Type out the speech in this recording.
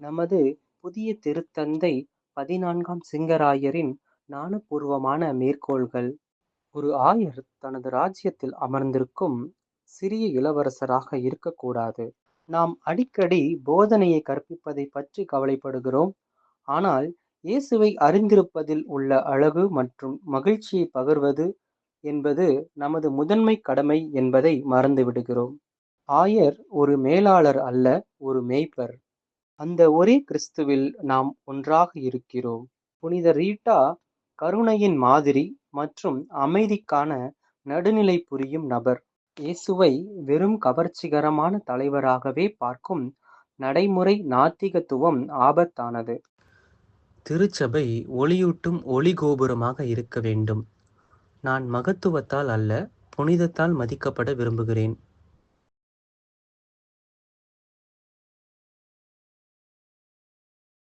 நமது புதிய திருத்தந்தை பதினான்காம் சிங்கராயரின் ஞானபூர்வமான மேற்கோள்கள் ஒரு ஆயர் தனது ராஜ்யத்தில் அமர்ந்திருக்கும் சிறிய இளவரசராக இருக்கக்கூடாது. நாம் அடிக்கடி போதனையை கற்பிப்பதைப் பற்றி கவலைப்படுகிறோம். ஆனால் இயேசுவை அறிந்திருப்பதில் உள்ள அழகு மற்றும் மகிழ்ச்சியை பகிர்வது என்பது நமது முதன்மை கடமை என்பதை மறந்துவிடுகிறோம். ஆயர் ஒரு மேலாளர் அல்ல ஒரு மேய்ப்பர். அந்த ஒரே கிறிஸ்துவில் நாம் ஒன்றாக இருக்கிறோம். புனித ரீட்டா கருணையின் மாதிரி மற்றும் அமைதிக்கான நடுநிலை புரியும் நபர். இயேசுவை வெறும் கவர்ச்சிகரமான தலைவராகவே பார்க்கும் நடைமுறை நாத்திகத்துவம் ஆபத்தானது. திருச்சபை ஒளியூட்டும் ஒளி கோபுரமாக இருக்க வேண்டும். நான் மகத்துவத்தால் அல்ல புனிதத்தால் மதிக்கப்பட விரும்புகிறேன்.